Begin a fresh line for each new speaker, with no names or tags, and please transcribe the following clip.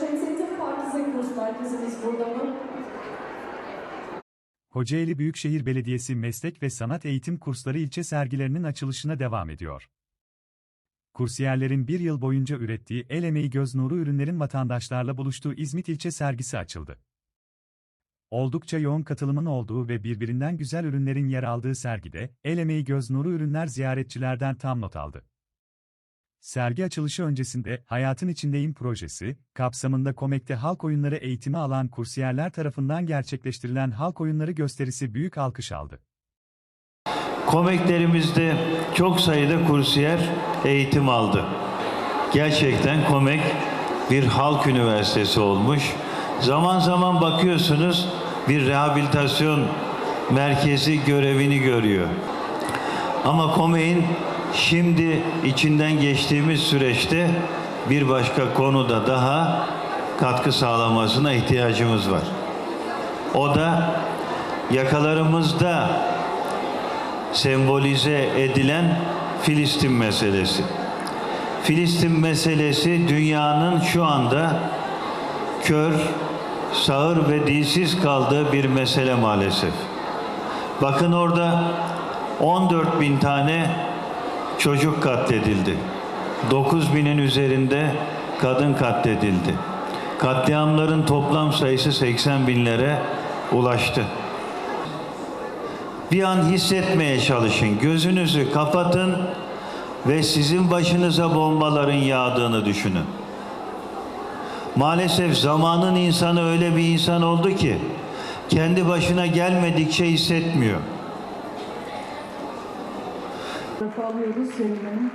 Şems Eğitim Partisi Kurs Merkezimiz burada mı?
Kocaeli Büyükşehir Belediyesi Meslek ve Sanat Eğitim Kursları ilçe sergilerinin açılışına devam ediyor. Kursiyerlerin bir yıl boyunca ürettiği el emeği göz nuru ürünlerin vatandaşlarla buluştuğu İzmit ilçe sergisi açıldı. Oldukça yoğun katılımın olduğu ve birbirinden güzel ürünlerin yer aldığı sergide, el emeği göz nuru ürünler ziyaretçilerden tam not aldı. Sergi açılışı öncesinde Hayatın İçindeyim projesi, kapsamında Komek'te halk oyunları eğitimi alan kursiyerler tarafından gerçekleştirilen halk oyunları gösterisi büyük alkış aldı.
Komeklerimizde çok sayıda kursiyer eğitim aldı. Gerçekten Komek bir halk üniversitesi olmuş. Zaman zaman bakıyorsunuz bir rehabilitasyon merkezi görevini görüyor. Ama Komek'in şimdi içinden geçtiğimiz süreçte bir başka konuda daha katkı sağlamasına ihtiyacımız var. O da yakalarımızda sembolize edilen Filistin meselesi. Filistin meselesi dünyanın şu anda kör, sağır ve dilsiz kaldığı bir mesele maalesef. Bakın orada 14 bin tane çocuk katledildi. 9 binin üzerinde kadın katledildi. Katliamların toplam sayısı 80 binlere ulaştı. Bir an hissetmeye çalışın. Gözünüzü kapatın ve sizin başınıza bombaların yağdığını düşünün. Maalesef zamanın insanı öyle bir insan oldu ki kendi başına gelmedikçe hissetmiyor.
Conforme o do Sul, né?